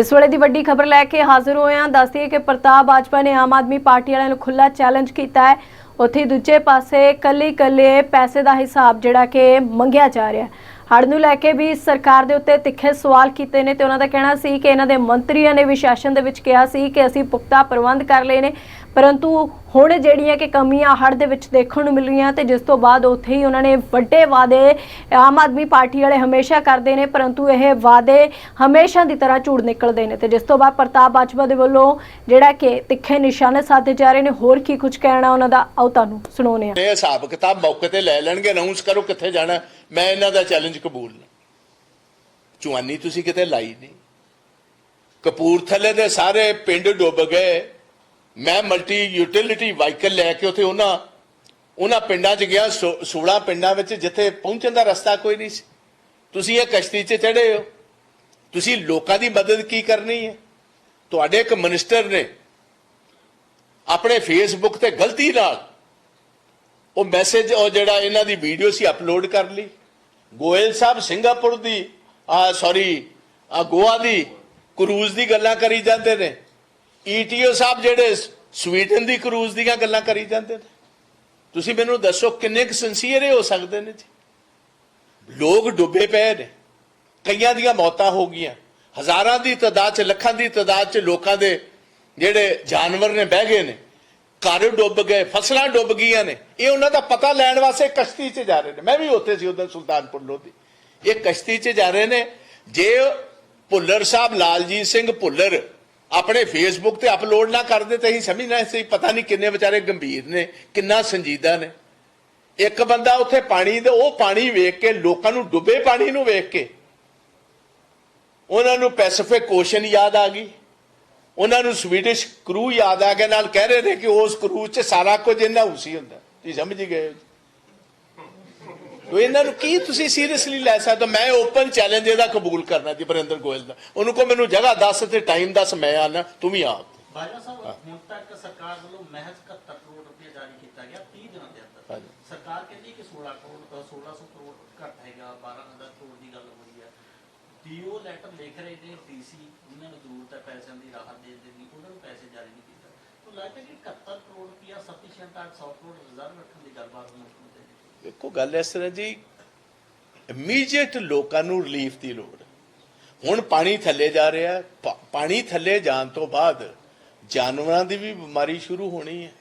ਇਸ ਵੇਲੇ ਦੀ ਵੱਡੀ ਖਬਰ ਲੈ ਕੇ ਹਾਜ਼ਰ ਹੋਏ ਹਾਂ ਦੱਸਦੀਏ ਕਿ ਪ੍ਰਤਾਪ ਬਾਜਵਾ ਨੇ ਆਮ ਆਦਮੀ ਪਾਰਟੀ ਵਾਲਿਆਂ ਨੂੰ ਖੁੱਲਾ ਚੈਲੰਜ ਕੀਤਾ ਹੈ। ਉੱਥੇ ਦੂਜੇ ਪਾਸੇ ਕੱਲੀ ਕੱਲੇ ਪੈਸੇ ਦਾ ਹਿਸਾਬ ਜਿਹੜਾ ਕਿ ਮੰਗਿਆ ਜਾ ਰਿਹਾ ਹੈ। ਹੜ੍ਹ ਨੂੰ ਲੈ ਕੇ ਵੀ ਸਰਕਾਰ ਦੇ ਉੱਤੇ ਤਿੱਖੇ ਸਵਾਲ ਕੀਤੇ ਨੇ ਤੇ ਉਹਨਾਂ ਦਾ ਕਹਿਣਾ ਸੀ ਕਿ ਇਹਨਾਂ ਦੇ ਮੰਤਰੀਆਂ ਨੇ ਵੀ ਸੈਸ਼ਨ ਦੇ ਵਿੱਚ ਕਿਹਾ ਸੀ ਕਿ ਅਸੀਂ ਪੁਖਤਾ ਪ੍ਰਬੰਧ ਕਰ ਲਏ ਨੇ। ਪਰੰਤੂ ਹੁਣ ਜਿਹੜੀਆਂ ਕਿ ਕਮੀਆਂ ਹੜ੍ਹ ਦੇ ਵਿੱਚ ਦੇਖਣ ਨੂੰ ਮਿਲ ਰਹੀਆਂ ਤੇ ਜਿਸ ਤੋਂ ਬਾਅਦ ਉੱਥੇ ਹੀ ਉਹਨਾਂ ਨੇ ਵੱਡੇ ਵਾਅਦੇ ਆਮ ਆਦਮੀ ਪਾਰਟੀ ਵਾਲੇ ਹਮੇਸ਼ਾ ਕਰਦੇ ਨੇ, ਪਰੰਤੂ ਇਹ ਵਾਅਦੇ ਹਮੇਸ਼ਾ ਦੀ ਤਰ੍ਹਾਂ ਝੂਠ ਨਿਕਲਦੇ ਨੇ ਤੇ ਜਿਸ ਤੋਂ ਬਾਅਦ ਪ੍ਰਤਾਪ ਬਾਜਵਾ ਦੇ ਵੱਲੋਂ ਜਿਹੜਾ ਕਿ ਤਿੱਖੇ ਨਿਸ਼ਾਨੇ ਸਾਧੇ ਜਾ ਰਹੇ ਨੇ, ਹੋਰ ਕੀ ਕੁਝ ਕਹਿਣਾ ਉਹਨਾਂ ਦਾ ਆਓ ਤੁਹਾਨੂੰ ਸੁਣਾਉਂਦੇ ਹਾਂ। ਇਹ ਹਿਸਾਬ ਕਿਤਾਬ ਮੌਕੇ ਤੇ ਲੈ ਲੈਣਗੇ ਅਨਾਉਂਸ ਕਰੋ ਕਿੱਥੇ ਜਾਣਾ। ਮੈਂ ਇਹਨਾਂ ਦਾ ਚੈਲੰਜ ਕਬੂਲ ਨਾ। ਚੁਆਨੀ ਤੁਸੀਂ ਕਿਤੇ ਲਾਈ ਨਹੀਂ ਕਪੂਰਥਲੇ ਦੇ ਸਾਰੇ ਪਿੰਡ ਡੁੱਬ ਗਏ। ਮੈਂ ਮਲਟੀ ਯੂਟਿਲਿਟੀ ਵਾਹੀਕਲ ਲੈ ਕੇ ਉੱਥੇ ਉਹਨਾਂ ਉਹਨਾਂ ਪਿੰਡਾਂ 'ਚ ਗਿਆ 16 ਪਿੰਡਾਂ ਵਿੱਚ ਜਿੱਥੇ ਪਹੁੰਚਣ ਦਾ ਰਸਤਾ ਕੋਈ ਨਹੀਂ ਸੀ। ਤੁਸੀਂ ਇਹ ਕਸ਼ਤੀ 'ਚ ਚੜੇ ਹੋ। ਤੁਸੀਂ ਲੋਕਾਂ ਦੀ ਮਦਦ ਕੀ ਕਰਨੀ ਹੈ? ਤੁਹਾਡੇ ਇੱਕ ਮਿਨਿਸਟਰ ਨੇ ਆਪਣੇ ਫੇਸਬੁੱਕ ਤੇ ਗਲਤੀ ਨਾਲ ਉਹ ਮੈਸੇਜ ਉਹ ਜਿਹੜਾ ਇਹਨਾਂ ਦੀ ਵੀਡੀਓ ਸੀ ਅਪਲੋਡ ਕਰ ਲਈ। ਗੋਇਲ ਸਾਹਿਬ ਸਿੰਗਾਪੁਰ ਦੀ, ਆ ਸੌਰੀ ਆ ਗੋਆ ਦੀ, ਕਰੂਜ਼ ਦੀ ਗੱਲਾਂ ਕਰੀ ਜਾਂਦੇ ਨੇ। ਈਟੀਓ ਸਾਹਿਬ ਜਿਹੜੇ ਸਵੀਡਨ ਦੀ ਕਰੂਜ਼ ਦੀਆਂ ਗੱਲਾਂ ਕਰੀ ਜਾਂਦੇ ਨੇ। ਤੁਸੀਂ ਮੈਨੂੰ ਦੱਸੋ ਕਿੰਨੇ ਕੁ ਸਿੰਸੀਅਰ ਹੋ ਸਕਦੇ ਨੇ ਜੀ? ਲੋਕ ਡੁੱਬੇ ਪਏ ਨੇ। ਕਈਆਂ ਦੀਆਂ ਮੌਤਾਂ ਹੋ ਗਈਆਂ। ਹਜ਼ਾਰਾਂ ਦੀ ਤਾਦਾਦ ਚ, ਲੱਖਾਂ ਦੀ ਤਾਦਾਦ ਚ ਲੋਕਾਂ ਦੇ ਜਿਹੜੇ ਜਾਨਵਰ ਨੇ ਬਹਿ ਗਏ ਨੇ। ਘਰ ਡੁੱਬ ਗਏ, ਫਸਲਾਂ ਡੁੱਬ ਗਈਆਂ ਨੇ। ਇਹ ਉਹਨਾਂ ਦਾ ਪਤਾ ਲੈਣ ਵਾਸਤੇ ਕਸ਼ਤੀ 'ਚ ਜਾ ਰਹੇ ਨੇ। ਮੈਂ ਵੀ ਉੱਥੇ ਸੀ ਉਦੋਂ ਸੁਲਤਾਨਪੁਰ ਲੋਧੀ। ਇਹ ਕਸ਼ਤੀ 'ਚ ਜਾ ਰਹੇ ਨੇ। ਜੇ ਭੁੱਲਰ ਸਾਹਿਬ, ਲਾਲਜੀਤ ਸਿੰਘ ਭੁੱਲਰ ਆਪਣੇ ਫੇਸਬੁੱਕ ਤੇ ਅਪਲੋਡ ਨਾ ਕਰਦੇ ਤਾਂ ਅਸੀਂ ਸਮਝਣਾ ਸੀ ਪਤਾ ਨਹੀਂ ਕਿੰਨੇ ਵਿਚਾਰੇ ਗੰਭੀਰ ਨੇ, ਕਿੰਨਾ ਸੰਜੀਦਾ ਨੇ। ਇੱਕ ਬੰਦਾ ਉੱਥੇ ਪਾਣੀ ਦੇ, ਉਹ ਪਾਣੀ ਵੇਖ ਕੇ, ਲੋਕਾਂ ਨੂੰ ਡੁੱਬੇ ਪਾਣੀ ਨੂੰ ਵੇਖ ਕੇ, ਉਹਨਾਂ ਨੂੰ ਪੈਸੀਫਿਕ ਓਸ਼ਨ ਯਾਦ ਆ ਗਈ। ਉਹਨਾਂ ਨੂੰ ਸਵੀਡਿਸ਼ ਕਰੂ ਯਾਦ ਆ ਗਿਆ ਨਾਲ ਕਹਿ ਰਹੇ ਨੇ ਕਿ ਉਸ ਕਰੂ 'ਚ ਸਾਰਾ ਕੁਝ ਇਹਨਾਂ ਉਸੀ ਹੁੰਦਾ ਤੁਸੀਂ ਸਮਝ ਗਏ। ਤੋ ਇਹਨਾਂ ਨੂੰ ਕੀ ਤੁਸੀਂ ਸੀਰੀਅਸਲੀ ਲੈ ਸਕਦੇ? ਮੈਂ ਓਪਨ ਚੈਲੰਜ ਇਹਦਾ ਕਬੂਲ ਕਰਨਾ ਜੀ ਬਰਿੰਦਰ ਗੋਇਲ ਦਾ ਉਹਨੂੰ ਕੋ ਮੈਨੂੰ ਜਗ੍ਹਾ ਦੱਸ ਤੇ ਟਾਈਮ ਦੱਸ ਮੈਂ ਆਣਾ ਤੂੰ ਵੀ ਆ ਬਾਜਵਾ ਸਾਹਿਬ ਹੁਣ ਤੱਕ ਸਰਕਾਰ ਵੱਲੋਂ ਮਹਿਜ਼ 71 ਕਰੋੜ ਰੁਪਏ ਜਾਰੀ ਕੀਤਾ ਗਿਆ 30 ਦਿਨਾਂ ਦੇ ਅੰਦਰ। ਸਰਕਾਰ ਕਹਿੰਦੀ ਕਿ 16 ਕਰੋੜ ਅ, 1600 ਕਰੋੜ ਘੱਟ ਹੈਗਾ 12000 ਕਰੋੜ ਦੀ ਗੱਲ ਹੋ ਰਹੀ ਹੈ ਡੀਓ ਲੈਟਰ ਲਿਖ ਰਹੇ ਨੇ ਡੀਸੀ, ਉਹਨਾਂ ਨੂੰ ਜ਼ਰੂਰਤ ਹੈ ਪੈਸਿਆਂ ਦੀ ਰਾਹਤ ਦੇ ਦੇਣੀ ਉਹਨਾਂ ਨੂੰ ਪੈਸੇ ਜਾਰੀ ਨਹੀਂ ਕੀਤਾ। ਤਾਂ ਲੱਗਦਾ ਕਿ 71 ਕਰੋੜ ਰੁਪਇਆ ਸਫੀਸ਼ੀਐਂਟ ਆ 100 ਕਰੋੜ ਰਿਜ਼ਰਵ ਰੱਖਣ ਦੀ ਗੱਲਬਾਤ ਹੋਣੀ ਚਾਹੀਦੀ ਦੇਖੋ, ਗੱਲ ਇਸ ਤਰ੍ਹਾਂ ਜੀ ਇਮੀਡੀਏਟ ਲੋਕਾਂ ਨੂੰ ਰਿਲੀਫ ਦੀ ਲੋੜ ਹੁਣ ਪਾਣੀ ਥੱਲੇ ਜਾ ਰਿਹਾ ਪਾਣੀ ਥੱਲੇ ਜਾਣ ਤੋਂ ਬਾਅਦ ਜਾਨਵਰਾਂ ਦੀ ਵੀ ਬਿਮਾਰੀ ਸ਼ੁਰੂ ਹੋਣੀ ਹੈ,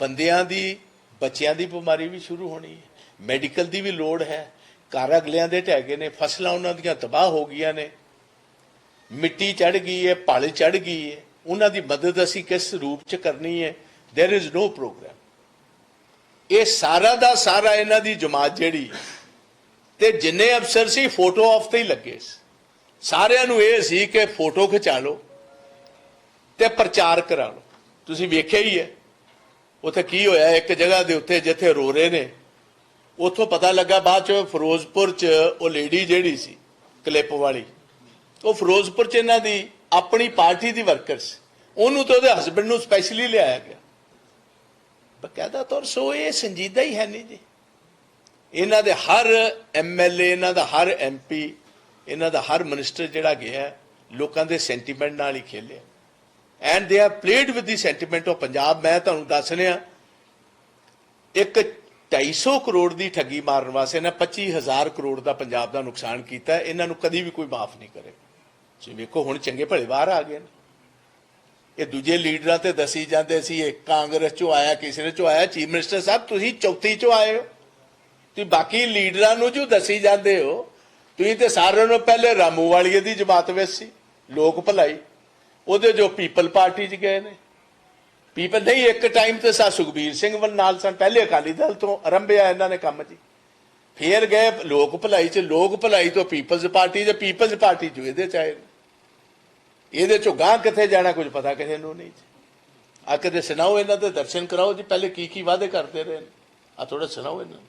ਬੰਦਿਆਂ ਦੀ, ਬੱਚਿਆਂ ਦੀ ਬਿਮਾਰੀ ਵੀ ਸ਼ੁਰੂ ਹੋਣੀ ਹੈ, ਮੈਡੀਕਲ ਦੀ ਵੀ ਲੋੜ ਹੈ। ਘਰ ਅਗਲਿਆਂ ਦੇ ਢਹਿ ਗਏ ਨੇ ਫਸਲਾਂ ਉਹਨਾਂ ਦੀਆਂ ਤਬਾਹ ਹੋ ਗਈਆਂ ਨੇ ਮਿੱਟੀ ਚੜ ਗਈ ਹੈ ਪਲ ਚੜ ਗਈ ਹੈ ਉਹਨਾਂ ਦੀ ਮਦਦ ਅਸੀਂ ਕਿਸ ਰੂਪ ਚ ਕਰਨੀ ਹੈ देयर इज नो ਪ੍ਰੋਗਰਾਮ ਇਹ ਸਾਰਾ ਦਾ ਸਾਰਾ ਇਹਨਾਂ ਦੀ ਜਮਾਤ ਜਿਹੜੀ ਤੇ ਜਿੰਨੇ ਅਫਸਰ ਸੀ ਫੋਟੋ ਆਫ ਤੇ ਹੀ ਲੱਗੇ ਸੀ ਸਾਰਿਆਂ ਨੂੰ ਇਹ ਸੀ ਕਿ ਫੋਟੋ ਖਿਚਾ ਲਓ ਤੇ ਪ੍ਰਚਾਰ ਕਰਾ ਲਓ ਤੁਸੀਂ ਵੇਖਿਆ ਹੀ ਹੈ ਉੱਥੇ ਕੀ ਹੋਇਆ ਇੱਕ ਜਗ੍ਹਾ ਦੇ ਉੱਤੇ ਜਿੱਥੇ ਰੋ ਰਹੇ ਨੇ ਉੱਥੋਂ ਪਤਾ ਲੱਗਾ ਬਾਅਦ ਚ ਫਿਰੋਜ਼ਪੁਰ ਚ ਉਹ ਲੇਡੀ ਜਿਹੜੀ ਸੀ, ਕਲਿੱਪ ਵਾਲੀ, ਉਹ ਫਿਰੋਜ਼ਪੁਰ ਚ ਇਹਨਾਂ ਦੀ ਆਪਣੀ ਪਾਰਟੀ ਦੀ ਵਰਕਰ ਸੀ। ਉਹਨੂੰ ਤੇ ਉਹਦੇ ਹਸਬੰਡ ਨੂੰ ਸਪੈਸ਼ਲੀ ਲਿਆਇਆ ਗਿਆ। ਬਕਾਇਦਾ ਤੌਰ ਸੋ ਇਹ ਸੰਜੀਦਾ ਹੀ ਹੈ ਨਹੀਂ ਜੀ। ਇਹਨਾਂ ਦੇ ਹਰ ਐਮਐਲਏ ਇਹਨਾਂ ਦਾ ਹਰ ਐਮਪੀ ਇਹਨਾਂ ਦਾ ਹਰ ਮਿਨਿਸਟਰ ਜਿਹੜਾ ਗਿਆ, ਲੋਕਾਂ ਦੇ ਸੈਂਟੀਮੈਂਟ ਨਾਲ ਹੀ ਖੇਲਿਆ। And they are played with the sentiment of Punjab ਮੈਂ ਤੁਹਾਨੂੰ ਦੱਸ ਰਿਹਾ, ਇੱਕ 250 ਕਰੋੜ ਦੀ ਠੱਗੀ ਮਾਰਨ ਵਾਸਤੇ ਨਾ 25000 ਕਰੋੜ ਦਾ ਪੰਜਾਬ ਦਾ ਨੁਕਸਾਨ ਕੀਤਾ, ਇਹਨਾਂ ਨੂੰ ਕਦੀ ਵੀ ਕੋਈ ਮਾਫ ਨਹੀਂ ਕਰੇ। ਤੁਸੀਂ ਵੇਖੋ, ਹੁਣ ਚੰਗੇ ਭਲੇ ਬਾਹਰ ਆ ਗਏ ਨੇ। ਇਹ ਦੂਜੇ ਲੀਡਰਾਂ ਤੇ ਦਸੀ ਜਾਂਦੇ ਸੀ, ਇਹ ਕਾਂਗਰਸ ਚੋਂ ਆਇਆ, ਕਿਸੇ ਨੇ ਚੋਂ ਆਇਆ, ਚੀਫ ਮਿਨਿਸਟਰ ਸਾਹਿਬ, ਤੁਸੀਂ ਚੌਥੀ ਚੋਂ ਆਏ ਹੋ। ਤੁਸੀਂ ਬਾਕੀ ਲੀਡਰਾਂ ਨੂੰ ਜੋ ਦਸੀ ਜਾਂਦੇ ਹੋ, ਤੁਸੀਂ ਤੇ ਸਾਰਿਆਂ ਨੂੰ ਪਹਿਲੇ ਰਾਮੂ ਵਾਲੀਏ ਦੀ ਜਮਾਤ ਵਿੱਚ ਸੀ, ਲੋਕ ਭਲਾਈ। ਉਹਦੇ ਜੋ ਪੀਪਲ ਪਾਰਟੀ 'ਚ ਗਏ ਨੇ। ਪੀਪਲ ਨਹੀਂ, ਇੱਕ ਟਾਈਮ ਤੇ ਸਾ ਸੁਖਬੀਰ ਸਿੰਘ ਵੱਲ ਨਾਲ ਸਨ, ਪਹਿਲੇ ਅਕਾਲੀ ਦਲ ਤੋਂ ਆਰੰਭਿਆ ਇਹਨਾਂ ਨੇ ਕੰਮ ਜੀ। ਫੇਰ ਗਏ, ਲੋਕ ਭਲਾਈ 'ਚ, ਲੋਕ ਭਲਾਈ ਤੋਂ ਪੀਪਲਜ਼ ਪਾਰਟੀ 'ਚ ਪੀਪਲਜ਼ ਪਾਰਟੀ ਜੋ ਇਹਦੇ ਚ ਆਏ ਇਹਦੇ ਚੋਂ ਗਾਂ ਕਿੱਥੇ ਜਾਣਾ, ਕੁਝ ਪਤਾ ਕਿਸੇ ਨੂੰ ਨਹੀਂ ਜੀ। ਆ ਕਦੇ ਸੁਣਾਓ ਇਹਨਾਂ ਦੇ ਦਰਸ਼ਨ ਕਰਾਓ ਜੀ, ਪਹਿਲੇ ਕੀ ਕੀ ਵਾਅਦੇ ਕਰਦੇ ਰਹੇ ਨੇ। ਆ ਥੋੜਾ ਸੁਣਾਓ ਇਹਨਾਂ ਨੂੰ।